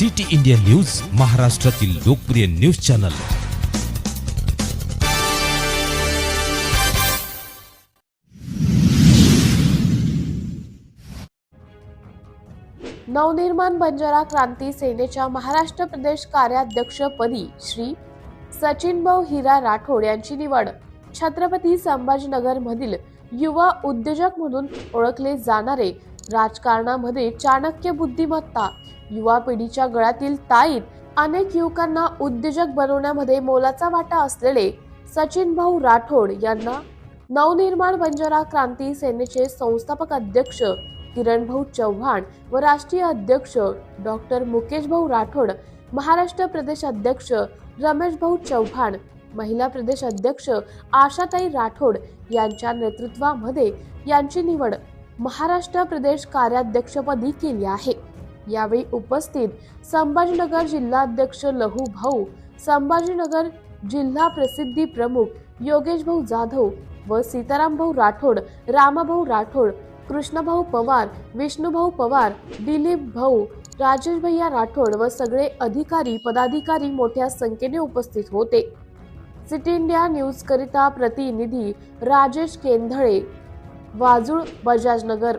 City India news महाराष्ट्रातील लोकप्रिय news channel. Navnirman Banjara Kranti सेनेच्या महाराष्ट्र प्रदेश कार्याध्यक्षपदी श्री सचिनभाऊ हिरा राठोड यांची निवड. छत्रपती संभाजीनगरमधील युवा उद्योजक म्हणून ओळखले जाणारे राजकारणामध्ये चाणक्य बुद्धिमत्ता युवा पिढीच्या गळ्यातील ताईत अनेक युवकांना उद्योजक बनवण्यामध्ये मोलाचा वाटा असलेले सचिन भाऊ राठोड यांना नवनिर्माण बंजारा क्रांती सेनेचे संस्थापक अध्यक्ष किरण भाऊ चव्हाण व राष्ट्रीय अध्यक्ष डॉक्टर मुकेश भाऊ राठोड महाराष्ट्र प्रदेश अध्यक्ष रमेश भाऊ चव्हाण महिला प्रदेश अध्यक्ष आशाताई राठोड यांच्या नेतृत्वामध्ये यांची निवड महाराष्ट्र प्रदेश कार्याध्यक्षपदी केली आहे. यावेळी उपस्थित संभाजीनगर जिल्हाध्यक्ष लहू भाऊ संभाजीनगर जिल्हा प्रसिद्धी प्रमुख योगेश भाऊ जाधव व सीताराम भाऊ राठोड रामाभाऊ राठोड कृष्णभाऊ पवार विष्णूभाऊ पवार दिलीप भाऊ राजेश भैया राठोड व सगळे अधिकारी पदाधिकारी मोठ्या संख्येने उपस्थित होते. सिटी इंडिया न्यूज करिता प्रतिनिधी राजेश केंधळे वाजूळ बजाजनगर